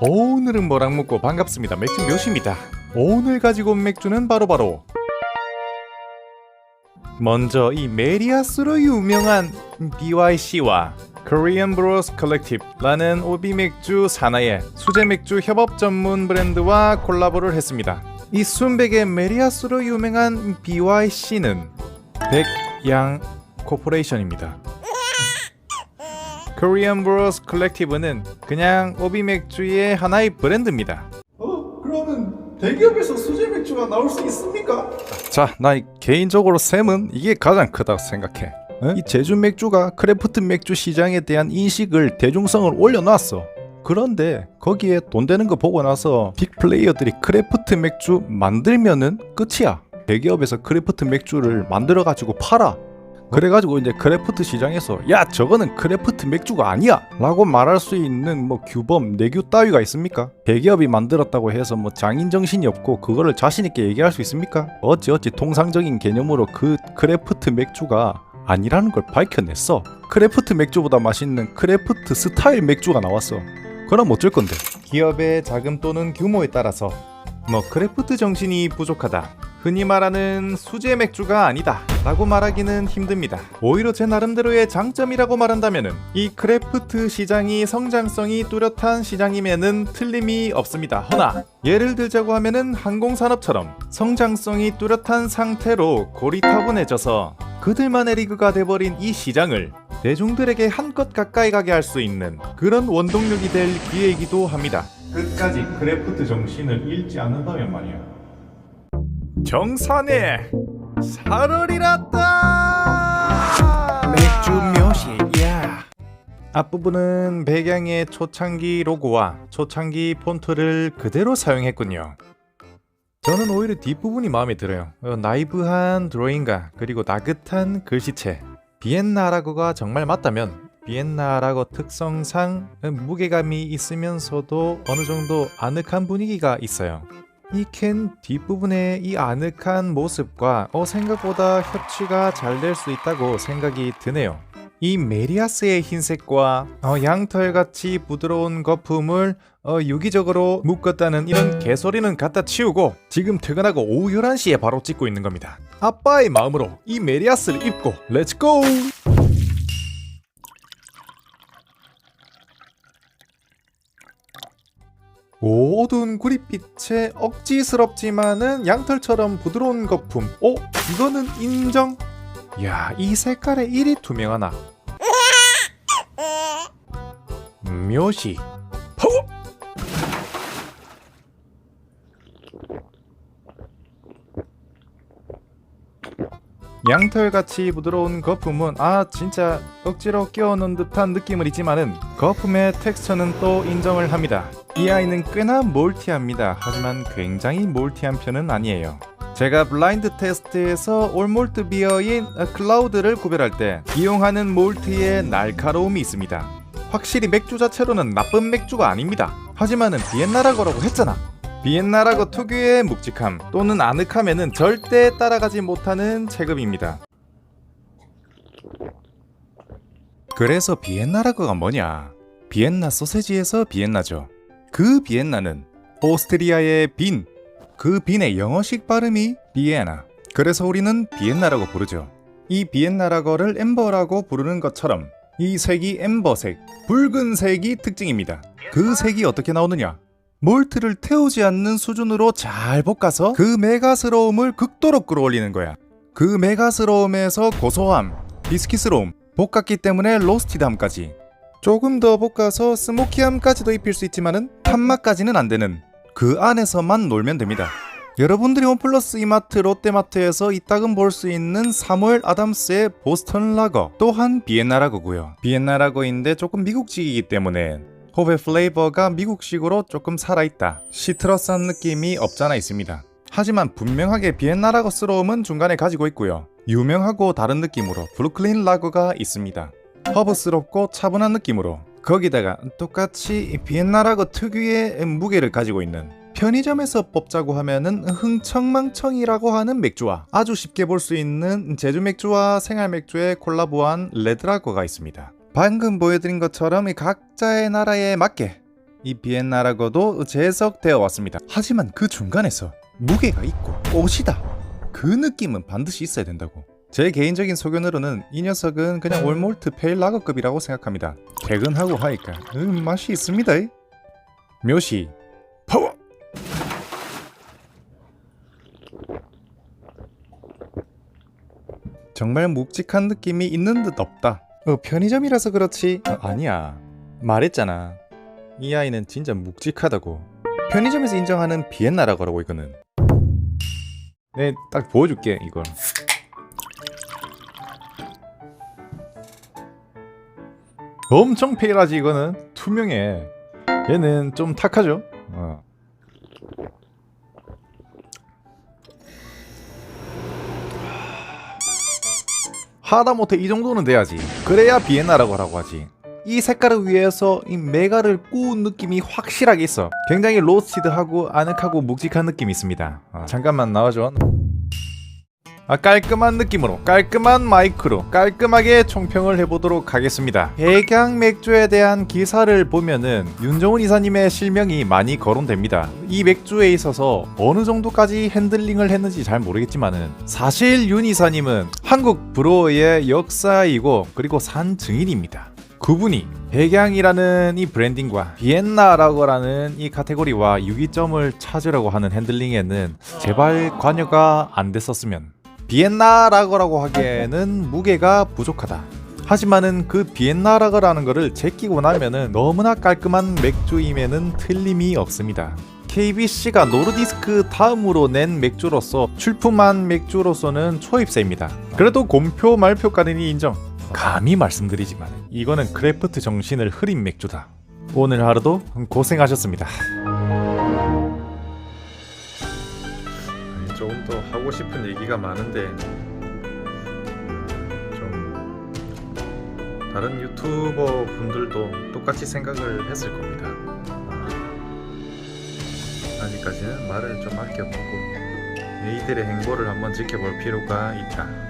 오늘은 뭐랑 먹고 반갑습니다. 맥주 몇입니다. 오늘 가지고 온 맥주는 바로 바로 먼저 이 메리아스로 유명한 BYC와 Korean Brews Collective라는 오비 맥주 산하의 수제 맥주 협업 전문 브랜드와 콜라보를 했습니다. 이 순백의 메리아스로 유명한 BYC는 백양 코퍼레이션입니다. Korean Brews Collective는 그냥 오비 맥주의 하나의 브랜드입니다. 어? 그러면 대기업에서 수제 맥주가 나올 수 있습니까? 자, 나 이- 개인적으로 샘은 이게 가장 크다고 생각해. 어? 이 제주 맥주가 크래프트 맥주 시장에 대한 인식을 대중성을 올려놨어. 그런데 거기에 돈 되는 거 보고 나서 빅 플레이어들이 크래프트 맥주 만들면은 끝이야. 대기업에서 크래프트 맥주를 만들어 가지고 팔아. 그래가지고 이제 크래프트 시장에서 야 저거는 크래프트 맥주가 아니야. 라고 말할 수 있는 뭐 규범 내규 따위가 있습니까? 대기업이 만들었다고 해서 뭐 장인 정신이 없고 그거를 자신 있게 얘기할 수 있습니까? 어찌 어찌 통상적인 개념으로 그 크래프트 맥주가 아니라는 걸 밝혀냈어. 크래프트 맥주보다 맛있는 크래프트 스타일 맥주가 나왔어. 그럼 어쩔 건데? 기업의 자금 또는 규모에 따라서 뭐 크래프트 정신이 부족하다 흔히 말하는 수제 맥주가 아니다 라고 말하기는 힘듭니다. 오히려 제 나름대로의 장점이라고 말한다면은 이 크래프트 시장이 성장성이 뚜렷한 시장임에는 틀림이 없습니다. 허나 예를 들자고 하면은 항공산업처럼 성장성이 뚜렷한 상태로 고리타분해져서 그들만의 리그가 돼버린 이 시장을 대중들에게 한껏 가까이 가게 할 수 있는 그런 원동력이 될 기회이기도 합니다. 끝까지 크래프트 정신을 잃지 않는다면 말이야 정산에 살얼이랐다. 맥주 몇이야. 앞부분은 배경의 초창기 로고와 초창기 폰트를 그대로 사용했군요. 저는 오히려 뒷부분이 마음에 들어요. 어, 나이브한 드로잉과 그리고 나긋한 글씨체. 비엔나라고가 정말 맞다면 비엔나라고 특성상 무게감이 있으면서도 어느 정도 아늑한 분위기가 있어요. 이 캔 뒷부분의 이 아늑한 모습과 어, 생각보다 협치가 잘 될 수 있다고 생각이 드네요. 이 메리아스의 흰색과 어, 양털같이 부드러운 거품을 어, 유기적으로 묶었다는 이런 개소리는 갖다 치우고 지금 퇴근하고 오후 11시에 바로 찍고 있는 겁니다. 아빠의 마음으로 이 메리아스를 입고 렛츠고! 어두운 구릿빛에 억지스럽지만은 양털처럼 부드러운 거품. 어? 이거는 인정? 야, 이 색깔의 일이 투명하나? 묘시. 양털같이 부드러운 거품은 아 진짜 억지로 끼워넣은 듯한 느낌을 있지만은 거품의 텍스처는 또 인정을 합니다. 이 아이는 꽤나 몰티합니다. 하지만 굉장히 몰티한 편은 아니에요. 제가 블라인드 테스트에서 올몰트 비어인 클라우드를 구별할 때 이용하는 몰트의 날카로움이 있습니다. 확실히 맥주 자체로는 나쁜 맥주가 아닙니다. 하지만은 비엔나라거라고 했잖아. 비엔나라고 특유의 묵직함 또는 아늑함에는 절대 따라가지 못하는 체급입니다. 그래서 비엔나라거가 뭐냐? 비엔나 소세지에서 비엔나죠. 그 비엔나는 오스트리아의 빈, 그 빈의 영어식 발음이 비에나. 그래서 우리는 비엔나라고 부르죠. 이 비엔나라거를 엠버라고 부르는 것처럼 이 색이 엠버색, 붉은색이 특징입니다. 그 색이 어떻게 나오느냐? 몰트를 태우지 않는 수준으로 잘 볶아서 그 메가스러움을 극도로 끌어올리는 거야. 그 메가스러움에서 고소함, 비스킷스러움, 볶았기 때문에 로스티드함까지 조금 더 볶아서 스모키함까지도 입힐 수 있지만은 탄맛까지는 안 되는 그 안에서만 놀면 됩니다. 여러분들이 홈플러스 이마트 롯데마트에서 이따금 볼 수 있는 사무엘 아담스의 보스턴 라거 또한 비엔나 라거고요. 비엔나 라거인데 조금 미국식이기 때문에 홉의 플레이버가 미국식으로 조금 살아있다. 시트러스한 느낌이 없잖아 있습니다. 하지만 분명하게 비엔나 라거스러움은 중간에 가지고 있고요. 유명하고 다른 느낌으로 브루클린 라거가 있습니다. 허브스럽고 차분한 느낌으로 거기다가 똑같이 비엔나 라거 특유의 무게를 가지고 있는 편의점에서 뽑자고 하면은 흥청망청이라고 하는 맥주와 아주 쉽게 볼 수 있는 제주 맥주와 생활 맥주의 콜라보한 레드라거가 있습니다. 방금 보여드린 것처럼 이 각자의 나라에 맞게 이 비엔나라고도 재해석되어 왔습니다. 하지만 그 중간에서 무게가 있고 꽃이다. 그 느낌은 반드시 있어야 된다고. 제 개인적인 소견으로는 이 녀석은 그냥 올몰트 페일 라거급이라고 생각합니다. 퇴근하고 하니까 음, 맛이 있습니다. 묘시 파워. 정말 묵직한 느낌이 있는 듯 없다. 어, 편의점이라서 그렇지. 어, 아니야. 말했잖아. 이 아이는 진짜 묵직하다고. 편의점에서 인정하는 비엔나라고 이거는. 네, 딱 보여줄게 이걸. 엄청 페일하지 이거는 투명해. 얘는 좀 탁하죠. 어. 하다못해 이 정도는 돼야지. 그래야 비엔나라고 하라고 하지. 이 색깔을 위해서 이 메가를 꾸운 느낌이 확실하게 있어. 굉장히 로스티드하고 아늑하고 묵직한 느낌이 있습니다. 어, 잠깐만 나와줘. 아, 깔끔한 느낌으로 깔끔한 마이크로 깔끔하게 총평을 해보도록 하겠습니다. 해강 맥주에 대한 기사를 보면은 윤정훈 이사님의 실명이 많이 거론됩니다. 이 맥주에 있어서 어느 정도까지 핸들링을 했는지 잘 모르겠지만은 사실 윤 이사님은 한국 브로의 역사이고 그리고 산 증인입니다. 그분이 백양이라는 이 브랜딩과 비엔나라고라는 이 카테고리와 유기점을 찾으려고 하는 핸들링에는 제발 관여가 안 됐었으면 비엔나라고라고 하기에는 무게가 부족하다. 하지만은 그 비엔나라고라는 거를 제끼고 나면은 너무나 깔끔한 맥주임에는 틀림이 없습니다. KBC가 노르디스크 다음으로 낸 맥주로서 출품한 맥주로서는 초입세입니다. 그래도 곰표 말표까지는 인정. 감히 말씀드리지만 이거는 크래프트 정신을 흐린 맥주다. 오늘 하루도 고생하셨습니다. 하고 싶은 얘기가 많은데 좀 다른 유튜버 분들도 똑같이 생각을 했을 겁니다. 아직까지는 말을 좀 아껴보고 이들의 행보를 한번 지켜볼 필요가 있다.